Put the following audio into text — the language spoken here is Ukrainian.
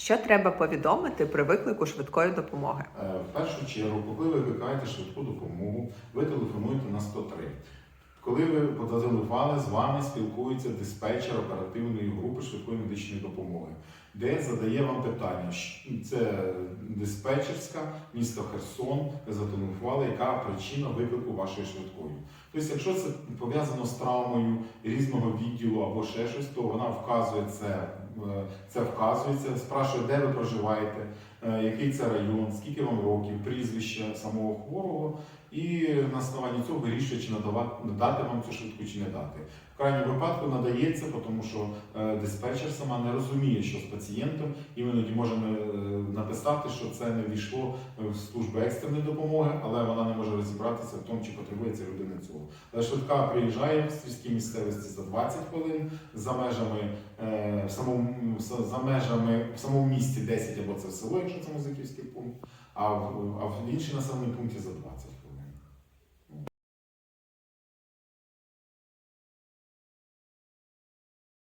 Що треба повідомити при виклику швидкої допомоги? Е, В першу чергу, коли ви викликаєте швидку допомогу, ви телефонуєте на 103. Коли ви потелефонували, з вами спілкується диспетчер оперативної групи швидкої медичної допомоги, де задає вам питання. Це диспетчерська, місто Херсон, ви зателефонували, яка причина виклику вашої швидкої. Тобто, якщо це пов'язано з травмою різного відділу або ще щось, то вона вказує це, це вказується, спрашує, де ви проживаєте, е, який це район, скільки вам років, прізвище самого хворого, і на основанні цього вирішує, чи надати вам цю швидку, чи не дати. В крайньому випадку надається, тому що е, диспетчер сама не розуміє, що з пацієнтом, іноді можемо е, написати, що це не війшло в службу екстреної допомоги, але вона не може розібратися в тому, чи потребує ця людина цього. Але швидка приїжджає в сільській місцевості за 20 хвилин, за межами е, в самому за межами в самому місті 10 або це село, якщо це музиківський пункт, а в, а в іншій населеній пункті за 20 хвилин.